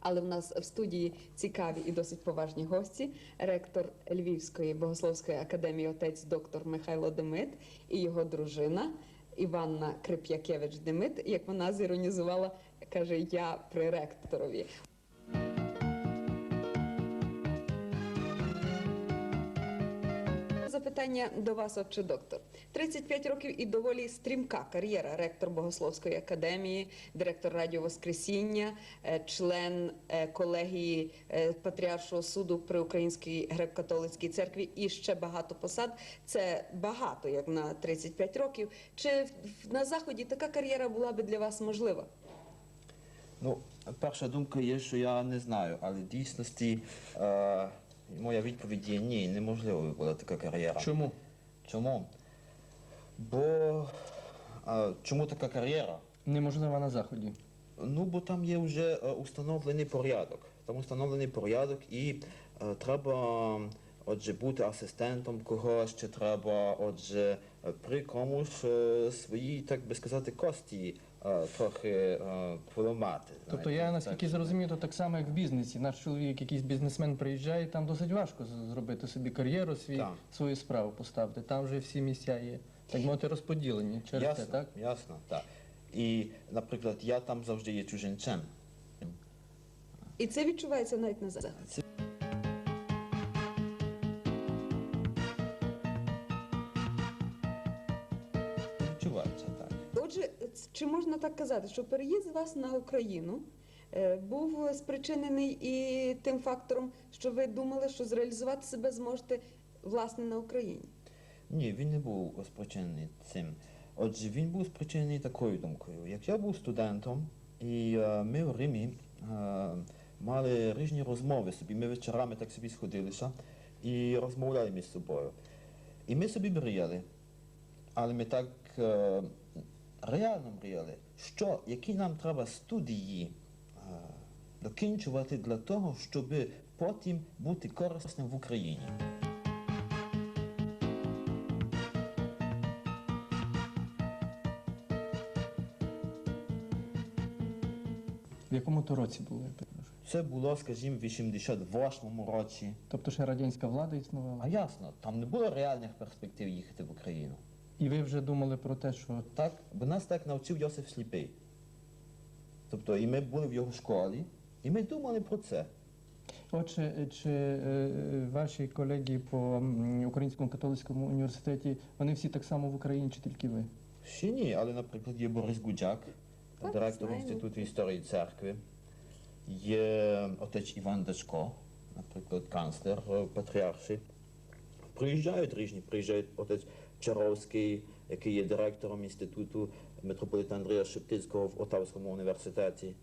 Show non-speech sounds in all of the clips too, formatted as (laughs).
Але в нас в студії цікаві і досить поважні гості. Ректор Львівської богословської академії, отець доктор Михайло Демит і його дружина Іванна Крип'якевич Демит. Як вона зіронізувала, каже: Я при ректорові. Запитання до вас, отче доктор. 35 років і доволі стрімка кар'єра. Ректор Богословської академії, директор Радіо Воскресіння, е, член е, колегії е, Патріаршого суду при Українській греко-католицькій церкві і ще багато посад. Це багато, як на 35 років. Чи на заході така кар'єра була би для вас можлива? Ну, перша думка є, що я не знаю, але в дійсності е, моя відповідь є ні, неможливо була така кар'єра. Чому? Чому? Бо е, чому така кар'єра? Неможливо на заході. Ну, бо там є вже е, установлений порядок. Там установлений порядок і е, треба, отже, бути асистентом когось, чи треба, отже, е, при комусь е, свої, так би сказати, кості трохи е, поламати. Тобто я наскільки зрозумів, то так само, як в бізнесі. Наш чоловік, якийсь бізнесмен приїжджає, там досить важко зробити собі кар'єру, свій, Так. свою справу поставити. Там вже всі місця є, так мовити, розподілені через Ясно, це, так? ясно, так. І, наприклад, я там завжди є чужинцем. І це відчувається навіть на заході. Це можна так казати, що переїзд вас на Україну е, був спричинений і тим фактором, що ви думали, що зреалізувати себе зможете власне на Україні? Ні, він не був спричинений цим. Отже, він був спричинений такою думкою. Як я був студентом, і е, ми в Римі е, мали різні розмови собі. Ми вечорами так собі сходилися і розмовляли між собою. І ми собі мріяли, але ми так реально мріяли, що які нам треба студії е, докінчувати для того, щоб потім бути корисним в Україні. В якому то році було, я перепрошую? Це було, скажімо, в 88-му році. Тобто ще радянська влада існувала. А ясно, там не було реальних перспектив їхати в Україну. І ви вже думали про те, що Так, бо нас так навчив Йосиф Сліпий. Тобто, і ми були в його школі, і ми думали про це. Отже, чи е, ваші колеги по Українському католицькому університеті, вони всі так само в Україні, чи тільки ви? Ще ні, але, наприклад, є Борис Гудзяк, Так, директор. Інституту історії церкви, є отець Іван Дачко, наприклад, канцлер е, патріарший. Приїжджають різні, приїжджає отець Чаровський, який є директором інституту митрополита Андрія Шептицького в Отавському університеті.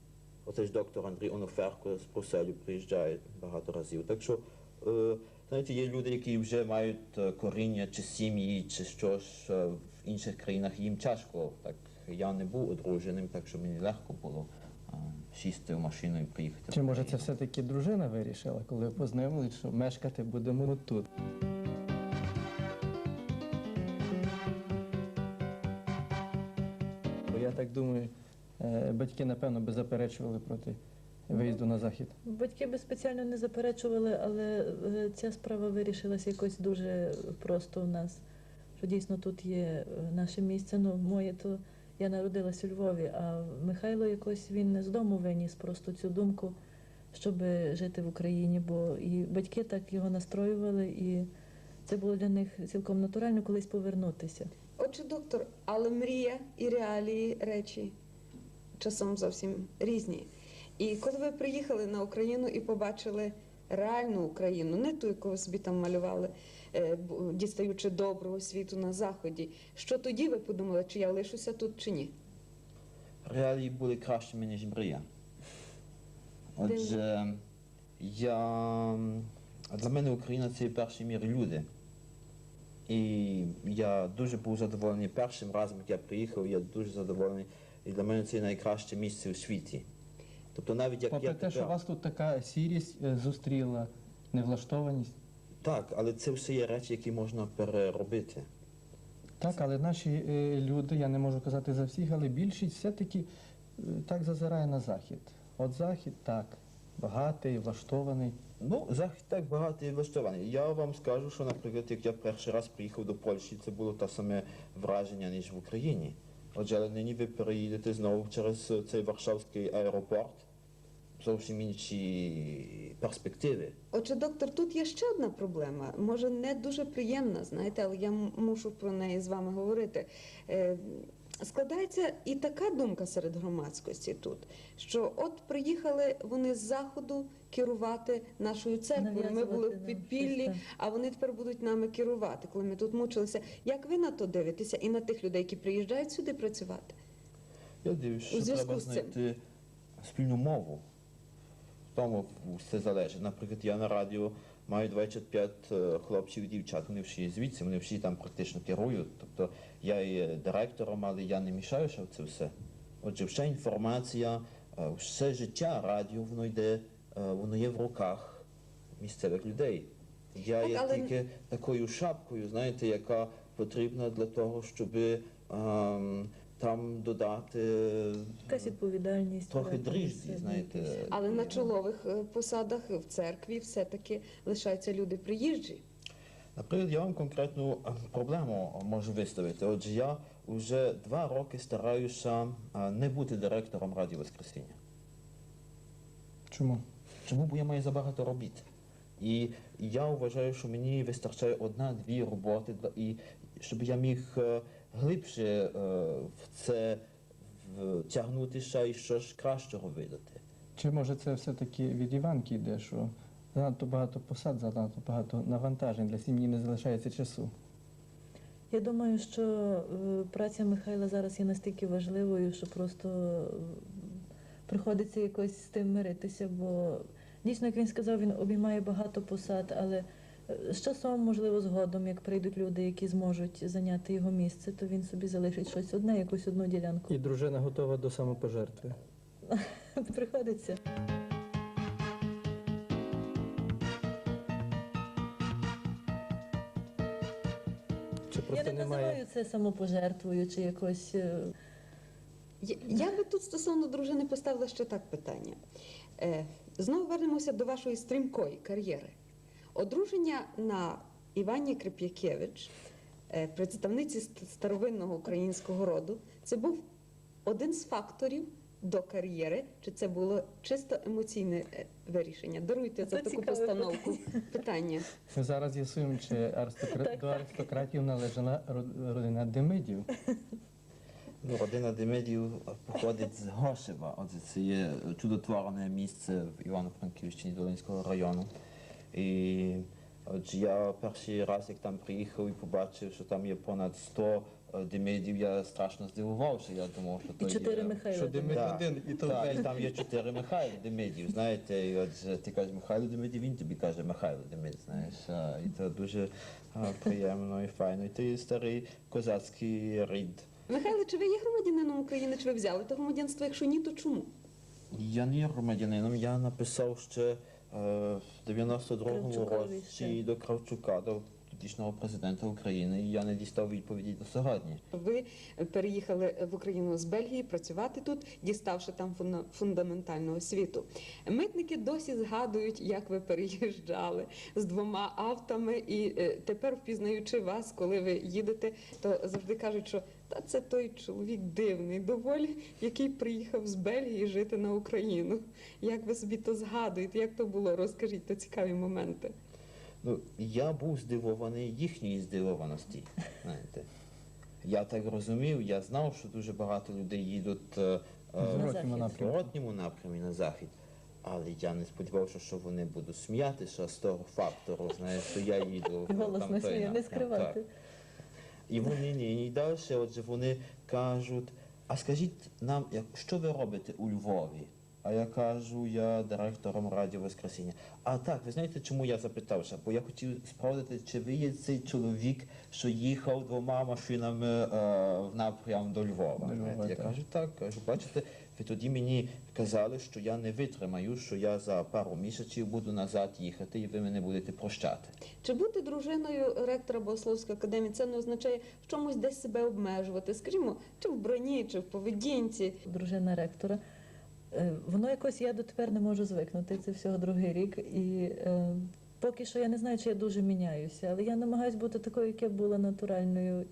Отець доктор Андрій Оноферко з Брюсселю приїжджає багато разів. Так що, е, знаєте, є люди, які вже мають е, коріння чи сім'ї, чи щось е, в інших країнах, їм тяжко. Так, я не був одруженим, так що мені легко було сісти в машину і приїхати. Чи може це все-таки дружина вирішила, коли познайомились, що мешкати будемо тут? Я так думаю, е, батьки, напевно, би заперечували проти виїзду на захід. Батьки би спеціально не заперечували, але е, ця справа вирішилася якось дуже просто у нас. Що дійсно тут є е, наше місце. Ну, моє то я народилась у Львові, а Михайло якось він з дому виніс просто цю думку, щоб жити в Україні, бо і батьки так його настроювали, і це було для них цілком натурально колись повернутися. Отже, доктор, але мрія і реалії речі часом зовсім різні. І коли ви приїхали на Україну і побачили реальну Україну, не ту, яку ви собі там малювали, е, дістаючи доброго світу на заході, що тоді ви подумали, чи я лишуся тут, чи ні? реалії були кращими, ніж мрія. Отже, я, для мене Україна це в першій мірі люди. І я дуже був задоволений першим разом, як я приїхав, я дуже задоволений. І для мене це найкраще місце у світі. Тобто навіть як Попри я те, що вас тут така сірість е, зустріла, невлаштованість. Так, але це все є речі, які можна переробити. Так, але наші е, люди, я не можу казати за всіх, але більшість все-таки е, так зазирає на захід. От захід так. Багатий, влаштований. Ну, захід так багатий і влаштований. Я вам скажу, що, наприклад, як я перший раз приїхав до Польщі, це було те саме враження, ніж в Україні. Отже, але нині ви переїдете знову через цей Варшавський аеропорт, зовсім інші перспективи. Отже, доктор, тут є ще одна проблема. Може, не дуже приємна, знаєте, але я м- мушу про неї з вами говорити. Складається і така думка серед громадськості тут, що от приїхали вони з заходу керувати нашою церквою. Ми були в підпіллі, а вони тепер будуть нами керувати, коли ми тут мучилися. Як ви на то дивитеся і на тих людей, які приїжджають сюди працювати? Я дивлюсь, У що зв'язку треба з цим. знайти спільну мову. В тому все залежить. Наприклад, я на радіо маю 25 е, хлопців і дівчат. Вони всі звідси, вони всі там практично керують. Тобто я є директором, але я не мішаюся в це все. Отже, вся інформація, е, все життя радіо, воно йде, е, воно є в руках місцевих людей. Я Так, є але- тільки такою шапкою, знаєте, яка потрібна для того, щоб ем, там додати Якась відповідальність. трохи дріжджі, знаєте. Але на чолових е, посадах в церкві все-таки лишаються люди приїжджі. Наприклад, я вам конкретну е, проблему можу виставити. Отже, я вже два роки стараюся е, не бути директором Радіо Воскресіння. Чому? Чому? Бо я маю забагато робіт. І я вважаю, що мені вистачає одна-дві роботи, і щоб я міг е, глибше е, в це втягнутися і щось кращого видати. Чи може це все-таки від Іванки йде, що занадто багато посад, занадто багато навантажень для сім'ї не залишається часу? Я думаю, що е, праця Михайла зараз є настільки важливою, що просто е, приходиться якось з тим миритися, бо дійсно, як він сказав, він обіймає багато посад, але з часом, можливо, згодом, як прийдуть люди, які зможуть зайняти його місце, то він собі залишить щось одне, якусь одну ділянку. І дружина готова до самопожертви. (laughs) Приходиться. Чи Я не немає? називаю це самопожертвою чи якось. е, Я, я би тут стосовно дружини поставила ще так питання. Е, знову вернемося до вашої стрімкої кар'єри. Одруження на Івані Крип'якевич, е, представниці старовинного українського роду, це був один з факторів до кар'єри, чи це було чисто емоційне е, вирішення? Даруйте Це за таку постановку питання. Ми зараз з'ясуємо, чи (laughs) аристокра- Так, до так. аристократів належала родина Демидів. Ну, родина Демидів походить з Гошева. Отже, це є чудотворне місце в Івано-Франківщині Долинського району. І отже, я перший раз, як там приїхав і побачив, що там є понад 100 е, Демидів, я страшно здивувався. Я думав, що І то чотири є... Михайла. Що Демид Так, один і то так, і там є чотири Михайло Демидів, знаєте, і отже, ти кажеш Михайло Демидів, він тобі каже Михайло Демид, знаєш. а, І це дуже а, приємно і файно. І ти старий козацький рід. Михайло, чи ви є громадянином України, чи ви взяли те громадянство? Якщо ні, то чому? Я не є громадянином, я написав ще в 92-му році до Кравчука, до тодішнього президента України, і я не дістав відповіді до сьогодні. Ви переїхали в Україну з Бельгії працювати тут, діставши там фундаментальну освіту. Митники досі згадують, як ви переїжджали з двома автами, і е, тепер, впізнаючи вас, коли ви їдете, то завжди кажуть, що та це той чоловік дивний, доволі, який приїхав з Бельгії жити на Україну. Як ви собі то згадуєте? Як то було? Розкажіть то цікаві моменти. Ну, я був здивований їхньої здивованості. Знаєте. Я так розумів, я знав, що дуже багато людей їдуть е, е, В напрямку. зворотньому напрямі на захід. Але я не сподівався, що вони будуть сміятися з того фактору, знаєш, що я їду (laughs) Голосно сміє, не скривати. Так. І вони ні, і далі, отже, вони кажуть, а скажіть нам, як, що ви робите у Львові? А я кажу, я директором Радіо Воскресіння. А так, ви знаєте, чому я запитався? Бо я хотів справдити, чи ви є цей чоловік, що їхав двома машинами е, в напрям до Львова. До Львова, я так. кажу, так, кажу, бачите, ви тоді мені казали, що я не витримаю, що я за пару місяців буду назад їхати, і ви мене будете прощати. Чи бути дружиною ректора Богословської академії це не означає в чомусь десь себе обмежувати, скажімо, чи в броні, чи в поведінці. дружина ректора. Е, Воно якось я дотепер не можу звикнути. Це всього другий рік. І е, поки що я не знаю, чи я дуже міняюся, але я намагаюся бути такою, як я була натуральною.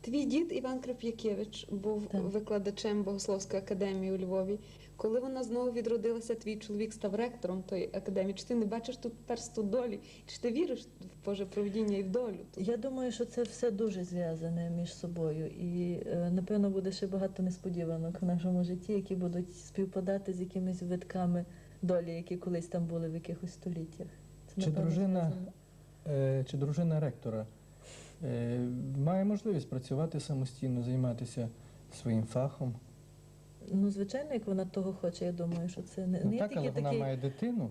Твій дід Іван Крап'якевич був Так. викладачем Богословської академії у Львові. Коли вона знову відродилася, твій чоловік став ректором тої академії. Чи ти не бачиш тут персту долі? Чи ти віриш в Боже провідіння і в долю? тут? Я думаю, що це все дуже зв'язане між собою, і е, напевно буде ще багато несподіванок в нашому житті, які будуть співпадати з якимись витками долі, які колись там були в якихось століттях. Це, Чи напевно, дружина зв'язано. Е, чи дружина ректора має можливість працювати самостійно, займатися своїм фахом? Ну, звичайно, як вона того хоче, я думаю, що це не, Ну не так, тільки але вона такий. має дитину.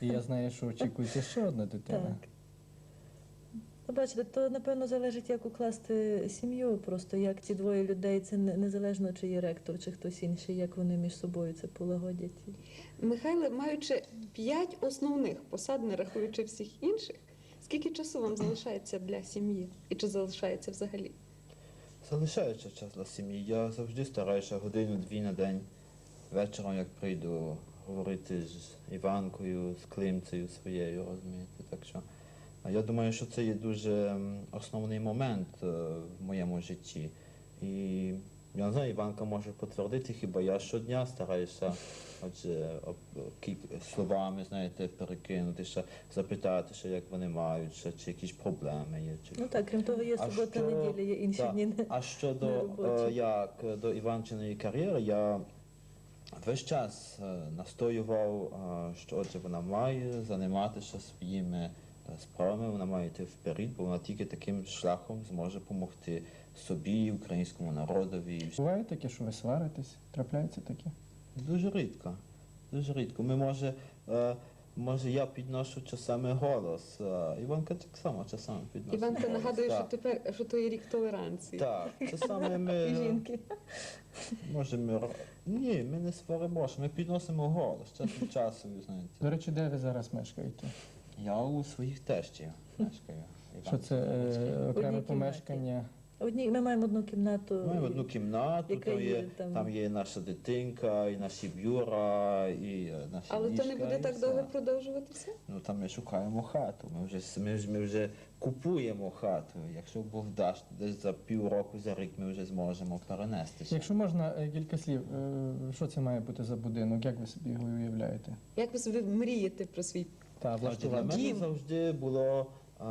І я знаю, що очікується ще одна дитина. Так. Ну, бачите, то напевно залежить, як укласти сім'ю. Просто як ці двоє людей, це незалежно, чи є ректор, чи хтось інший, як вони між собою це полагодять. Михайле, маючи п'ять основних посад, не рахуючи всіх інших, скільки часу вам залишається для сім'ї? І чи залишається взагалі? Залишаючи час для сім'ї, я завжди стараюся годину-дві на день. Вечором, як прийду, говорити з Іванкою, з Климцею своєю, розумієте. Так що я думаю, що це є дуже основний момент е, в моєму житті. І я не знаю, Іванка може підтвердити, хіба я щодня стараюся отже, об- словами, знаєте, перекинутися, запитати, що як вони мають, чи якісь проблеми є. Чи Ну так, крім того, є субота, неділя, є інші Так. дні. А щодо е, як до Іванчиної кар'єри, я весь час е, настоював, е, що отже вона має займатися своїми справами, вона має йти вперед, бо вона тільки таким шляхом зможе допомогти собі, українському народові. Буває таке, що ви сваритесь? Трапляється таке? Дуже рідко. Дуже рідко. Ми може, е, може я підношу часами голос. е, Іванка так само часами підносить. Іванка голос, нагадує, що тепер що то є рік толеранції. Так, це саме ми. (laughs) І жінки. Може, ми ні, ми не сваримося, ми підносимо голос час від часу, знаєте. До речі, де ви зараз мешкаєте? Я у своїх тестів мешкаю. Що це е, окреме кімнаті. помешкання? Одні, ми маємо одну кімнату. Ми маємо одну кімнату, яка там є є, там- там є наша дитинка, і наші бюра, і е, наші Але то не ліжка, буде і так все. довго продовжуватися? Ну там ми шукаємо хату. Ми вже ми, ж- ми вже купуємо хату. Якщо Бог дасть, десь за півроку, за рік ми вже зможемо перенестися. Якщо можна е, кілька слів, е, що це має бути за будинок? Як ви собі його уявляєте? Як ви собі мрієте про свій Та Отже, Для мене завжди було е,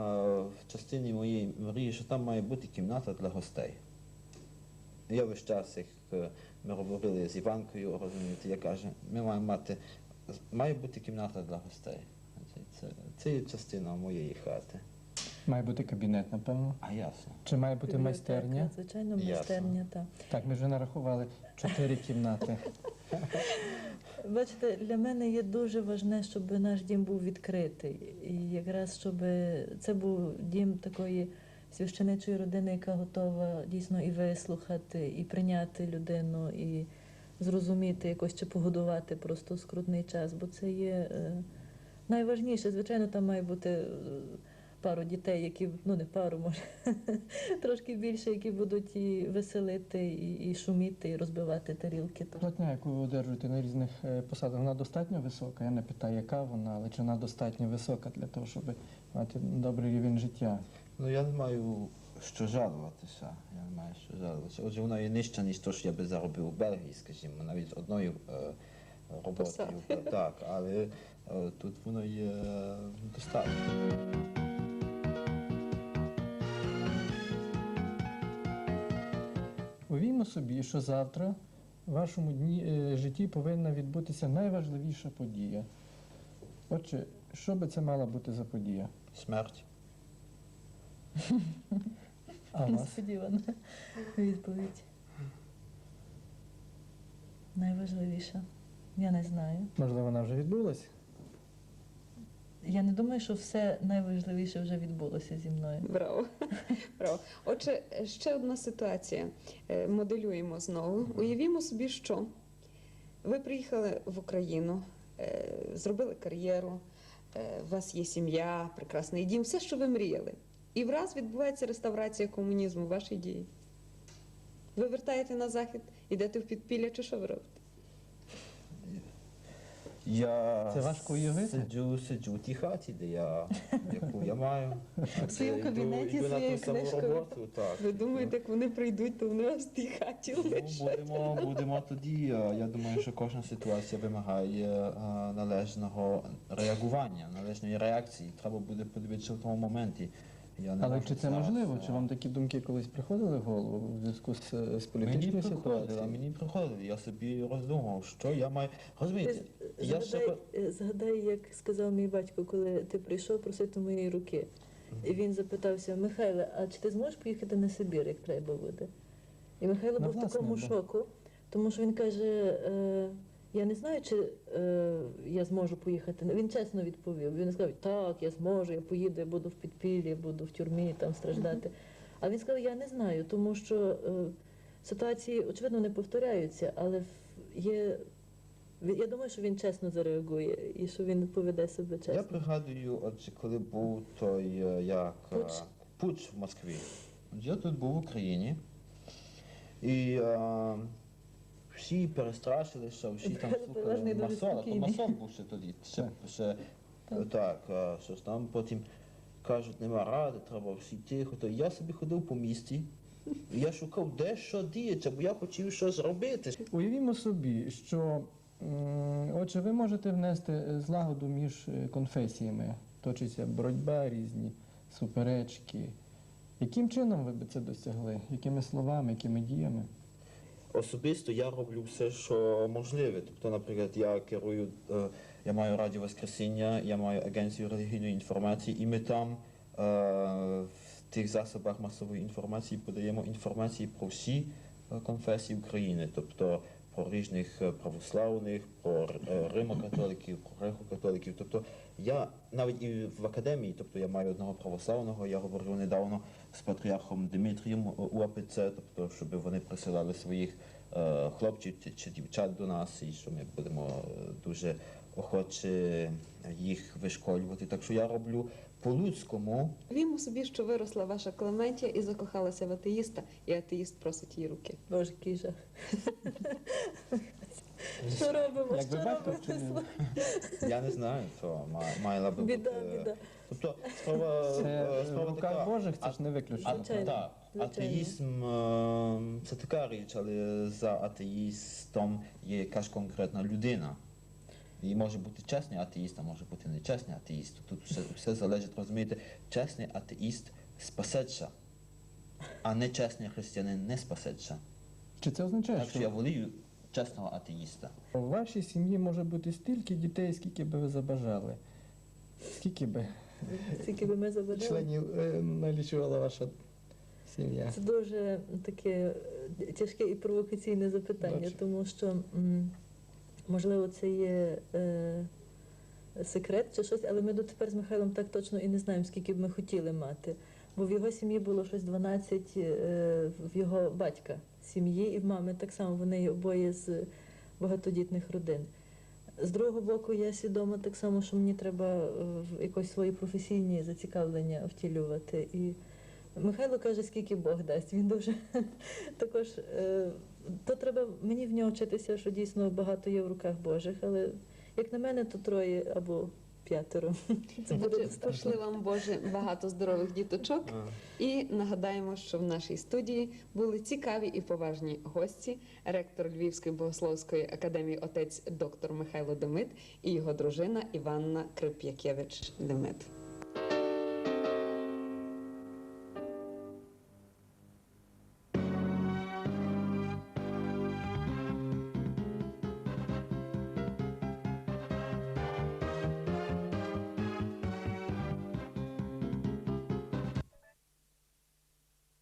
в частині моєї мрії, що там має бути кімната для гостей. Я весь час, як е, ми говорили з Іванкою, розумієте, я кажу, ми маємо мати, має бути кімната для гостей. Це, це є частина моєї хати. Має бути кабінет, напевно. А ясно. Чи має бути майстерня? Звичайно, майстерня, так. Так, ми вже нарахували чотири кімнати. (laughs) Бачите, для мене є дуже важне, щоб наш дім був відкритий. І якраз щоб це був дім такої священичої родини, яка готова дійсно і вислухати, і прийняти людину, і зрозуміти якось чи погодувати просто скрутний час. Бо це є е, найважніше. Звичайно, там має бути. Пару дітей, які ну не пару, може (laughs) трошки більше, які будуть і веселити, і, і шуміти, і розбивати тарілки. Платня, яку ви одержуєте на різних е, посадах, вона достатньо висока. Я не питаю, яка вона, але чи вона достатньо висока для того, щоб мати добрий рівень життя. Ну я не маю що жалуватися. Я не маю що жалуватися. Отже, вона є нижча, ніж то, що я би заробив у Бельгії, скажімо, навіть з одною е, роботою. Так, але е, тут воно є достатньо. Увіймо собі, що завтра в вашому дні, е, житті повинна відбутися найважливіша подія. Отже, що би це мала бути за подія? Смерть. А у вас? Несподівана відповідь. Найважливіша. Я не знаю. Можливо, вона вже відбулась? Я не думаю, що все найважливіше вже відбулося зі мною. Браво. (laughs) Браво. Отже, ще одна ситуація. Е, Моделюємо знову. Уявімо собі, що ви приїхали в Україну, е, зробили кар'єру, е, у вас є сім'я, прекрасний дім, все, що ви мріяли. І враз відбувається реставрація комунізму в вашій дії. Ви вертаєте на захід, йдете в підпілля, чи що ви робите? Я Це важко уявити? Сиджу, сиджу в тій хаті, де я, яку я маю. (laughs) В своєму кабінеті на своєю книжкою. так. Ви думаєте, як вони прийдуть, то вони вас в тій хаті Ну, лишать? будемо, будемо тоді. Я думаю, що кожна ситуація вимагає е, належного реагування, належної реакції. Треба буде подивитися в тому моменті. Я не Але можу чи це зараз, можливо? е, Чи вам такі думки колись приходили в голову в зв'язку з, з політичною ситуацією? мені приходило. Я собі роздумав, що я маю. Розумієте, Ти я ще згадай, е, згадай, як сказав мій батько, коли ти прийшов просити моєї руки. І він запитався: Михайле, а чи ти зможеш поїхати на Сибір, як треба буде? І Михайло Ну, був в власне, такому да. шоку, тому що він каже: е, я не знаю, чи е, я зможу поїхати. Він чесно відповів. Він сказав, так, я зможу, я поїду, я буду в підпіллі, буду в тюрмі там страждати. А він сказав, я не знаю, тому що е, ситуації, очевидно, не повторяються, але є. Я думаю, що він чесно зареагує і що він поведе себе чесно. Я пригадую, отже, коли був той е, як е, Путч. путч в Москві. Я тут був в Україні. І е, всі перестрашили, що всі там слухали дуже масола. То масон був ще тоді. Ще, Так. ще е, так, е, що ж там потім кажуть, нема ради, треба всі тихо. То я собі ходив по місті. Я шукав, де що діється, бо я хотів щось робити. Уявімо собі, що отже, ви можете внести е, злагоду між е, конфесіями, точиться боротьба різні, суперечки. Яким чином ви би це досягли? Якими словами, якими діями? Особисто я роблю все, що можливе. Тобто, наприклад, я керую, е, я маю радіо Воскресіння, я маю агенцію релігійної інформації, і ми там е, в тих засобах масової інформації подаємо інформації про всі е, конфесії України, тобто про різних е, православних, про е, римокатоликів, про греко-католиків. Тобто я навіть і в академії, тобто я маю одного православного, я говорив недавно з патріархом Дмитрієм у АПЦ, тобто, щоб вони присилали своїх е, хлопців чи, дівчат до нас, і що ми будемо е, дуже охоче їх вишколювати. Так що я роблю по-людському. Вімо собі, що виросла ваша Клементія і закохалася в атеїста, і атеїст просить її руки. Боже, який жах. (laughs) Що робимо? Як Що робимо? вчинили? (laughs) Я не знаю, то мала би Біда, бути. біда. Тобто справа, Це е, справа така. Божих, це ж не А, виключено. Так, атеїзм е, це така річ, але за атеїстом є якась конкретна людина. І може бути чесний атеїст, а може бути нечесний атеїст. Тут все, все залежить, розумієте, чесний атеїст спасеться, а нечесний християнин не спасеться. Чи це означає, Так що я волію чесного атеїста. у вашій сім'ї може бути стільки дітей, скільки би ви забажали? Скільки би Скільки би ми забудали? членів е, налічувала ваша сім'я? Це дуже таке тяжке і провокаційне запитання, Бачу. тому що м, можливо це є е, секрет чи щось, але ми дотепер з Михайлом так точно і не знаємо, скільки б ми хотіли мати. Бо в його сім'ї було щось 12, е, в його батька сім'ї і в мами так само. Вони обоє з багатодітних родин. З другого боку, я свідома так само, що мені треба е, якось свої професійні зацікавлення втілювати. І Михайло каже, скільки Бог дасть. Він дуже (laughs) також е, то треба мені в нього вчитися, що дійсно багато є в руках Божих, але як на мене, то троє або п'ятеро. (laughs) Це буде пошли вам Боже багато здорових діточок. І нагадаємо, що в нашій студії були цікаві і поважні гості, ректор Львівської богословської академії отець доктор Михайло Демит і його дружина Іванна Крип'якевич Демит.